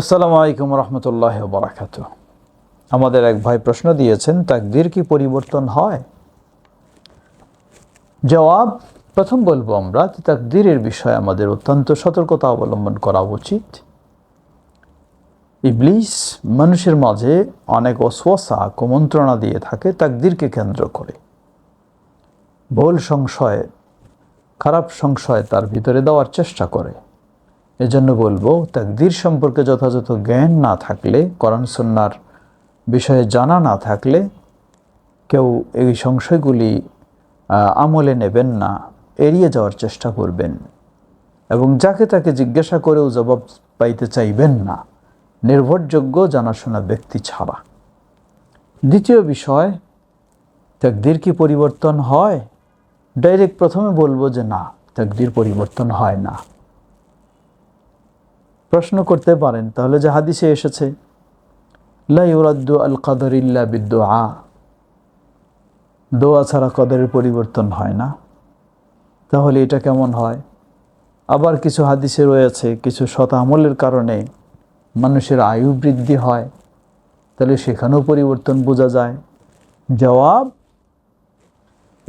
আসসালামু আলাইকুম রহমতুল্লাহ বারাকাত আমাদের এক ভাই প্রশ্ন দিয়েছেন, তাকদির কি পরিবর্তন হয়? জবাব, প্রথম বলব আমরা যে তাকদিরের বিষয়ে আমাদের অত্যন্ত সতর্কতা অবলম্বন করা উচিত। ইবলিস মানুষের মাঝে অনেক অশ্বাসা কুমন্ত্রণা দিয়ে থাকে তাকদিরকে কেন্দ্র করে। ভুল সংশয়, খারাপ সংশয় তার ভিতরে দেওয়ার চেষ্টা করে। এজন্য বলব, তাকদির সম্পর্কে যথাযথ জ্ঞান না থাকলে করণ সন্ন্যার বিষয়ে জানা না থাকলে, কেউ এই সংশয়গুলি আমলে নেবেন না, এড়িয়ে যাওয়ার চেষ্টা করবেন। এবং যাকে তাকে জিজ্ঞাসা করেও জবাব পাইতে চাইবেন না, নির্ভরযোগ্য জানাশোনা ব্যক্তি ছাড়া। দ্বিতীয় বিষয়, তাকদির কি পরিবর্তন হয়? ডাইরেক্ট প্রথমে বলব যে না, তাকদির পরিবর্তন হয় না। প্রশ্ন করতে পারেন, তাহলে যে হাদিসে এসেছে, লা ইউরাদ্দু আল কাদরিল্লা বিদ্দুআ দোয়া ছাড়া কদরের পরিবর্তন হয় না। তাহলে এটা কেমন হয়? আবার কিছু হাদিসে রয়েছে, কিছু শত আমলের কারণে মানুষের আয়ু বৃদ্ধি হয়, তাহলে সেখানেও পরিবর্তন বোঝা যায়। জবাব,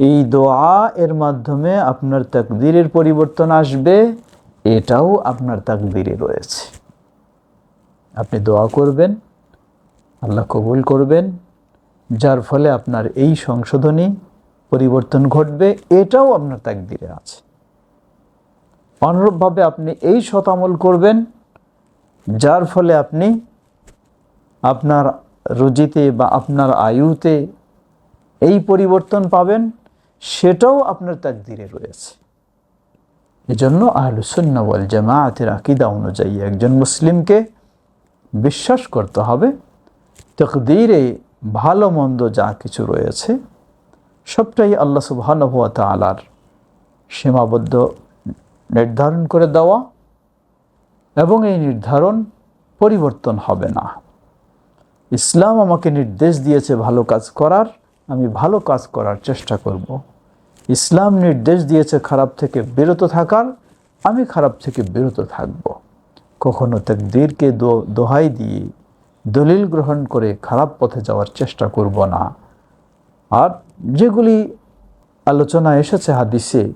এই দোয়া এর মাধ্যমে আপনার তাকদিরের পরিবর্তন আসবে। এটাও আপনার তাকদিরে রয়েছে। আপনি দোয়া করবেন, আল্লাহ কবুল করবেন, যার ফলে আপনার এই সংশোধনী পরিবর্তন ঘটবে, এটাও আপনার তাকদিরে আছে। অনুরূপভাবে আপনি এই শতামল করবেন, যার ফলে আপনি আপনার রুজিতে বা আপনার আয়ুতে এই পরিবর্তন পাবেন, সেটাও আপনার তাকদিরে রয়েছে। এজন্য আহলুসুন্না ওয়াল জামায়াতের আকিদা অনুযায়ী একজন মুসলিমকে বিশ্বাস করতে হবে, তকদিরে ভালো মন্দ যা কিছু রয়েছে, সবটাই আল্লাহ সুবহানাহুয়া তালার সীমাবদ্ধ নির্ধারণ করে দেওয়া এবং এই নির্ধারণ পরিবর্তন হবে না ইসলাম আমাকে নির্দেশ দিয়েছে ভালো কাজ করার, আমি ভালো কাজ করার চেষ্টা করব। ইসলাম নির্দেশ দিয়েছে খারাপ থেকে বিরত থাকার, আমি খারাপ থেকে বিরত থাকব। কখনো দো, দোহাই দিয়ে দলিল গ্রহণ করে খারাপ পথে যাওয়ার চেষ্টা করব না। আর যেগুলি আলোচনা এসেছে হাদিসে,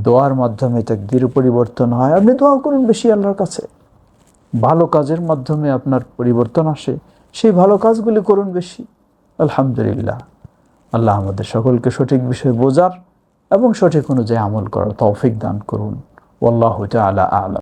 দোয়ার মাধ্যমে তাকদীর পরিবর্তন হয়, আপনি দোয়া করুন বেশি আল্লাহর কাছে। ভালো কাজের মাধ্যমে আপনার পরিবর্তন আসে, সেই ভালো কাজগুলি করুন বেশি। আলহামদুলিল্লাহ। আল্লাহ আমাদের সকলকে সঠিক বিষয় বোঝার এবং সঠিক অনুযায়ী আমল করার তৌফিক দান করুন। ওল্লাহ আলা আলা